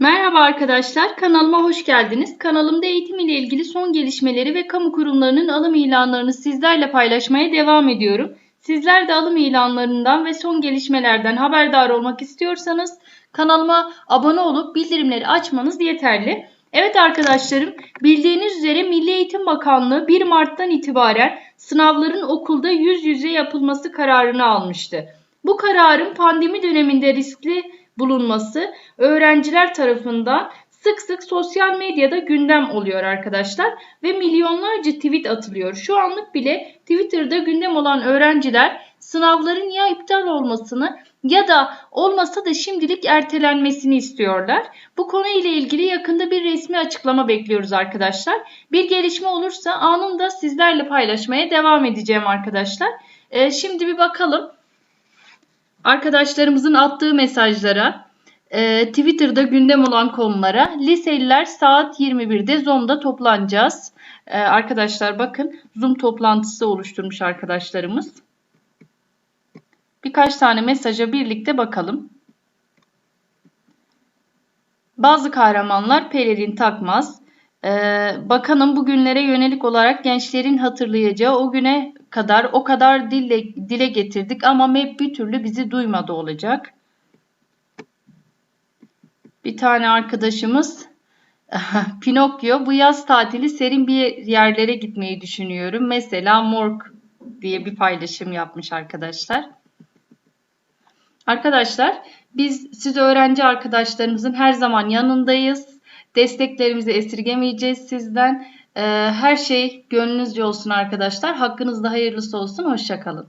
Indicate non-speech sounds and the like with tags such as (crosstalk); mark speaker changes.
Speaker 1: Merhaba arkadaşlar, kanalıma hoş geldiniz. Kanalımda eğitim ile ilgili son gelişmeleri ve kamu kurumlarının alım ilanlarını sizlerle paylaşmaya devam ediyorum. Sizler de alım ilanlarından ve son gelişmelerden haberdar olmak istiyorsanız kanalıma abone olup bildirimleri açmanız yeterli. Evet arkadaşlarım, bildiğiniz üzere Milli Eğitim Bakanlığı 1 Mart'tan itibaren sınavların okulda yüz yüze yapılması kararını almıştı. Bu kararın pandemi döneminde riskli bulunması öğrenciler tarafından sık sık sosyal medyada gündem oluyor arkadaşlar ve milyonlarca tweet atılıyor. Şu anlık bile Twitter'da gündem olan öğrenciler sınavların ya iptal olmasını ya da olmasa da şimdilik ertelenmesini istiyorlar. Bu konuyla ilgili yakında bir resmi açıklama bekliyoruz arkadaşlar. Bir gelişme olursa anında sizlerle paylaşmaya devam edeceğim arkadaşlar. Ee, şimdi bir bakalım arkadaşlarımızın attığı mesajlara, e, Twitter'da gündem olan konulara liseliler saat 21'de Zoom'da toplanacağız. E, arkadaşlar bakın Zoom toplantısı oluşturmuş arkadaşlarımız. Birkaç tane mesaja birlikte bakalım. Bazı kahramanlar pelerin takmaz. Ee, bakanın bugünlere yönelik olarak gençlerin hatırlayacağı o güne kadar o kadar dille, dile getirdik ama MEP bir türlü bizi duymadı olacak. Bir tane arkadaşımız (laughs) Pinokyo bu yaz tatili serin bir yerlere gitmeyi düşünüyorum. Mesela Morg diye bir paylaşım yapmış arkadaşlar. Arkadaşlar biz siz öğrenci arkadaşlarımızın her zaman yanındayız. Desteklerimizi esirgemeyeceğiz sizden. Ee, her şey gönlünüzce olsun arkadaşlar. Hakkınızda hayırlısı olsun. Hoşçakalın.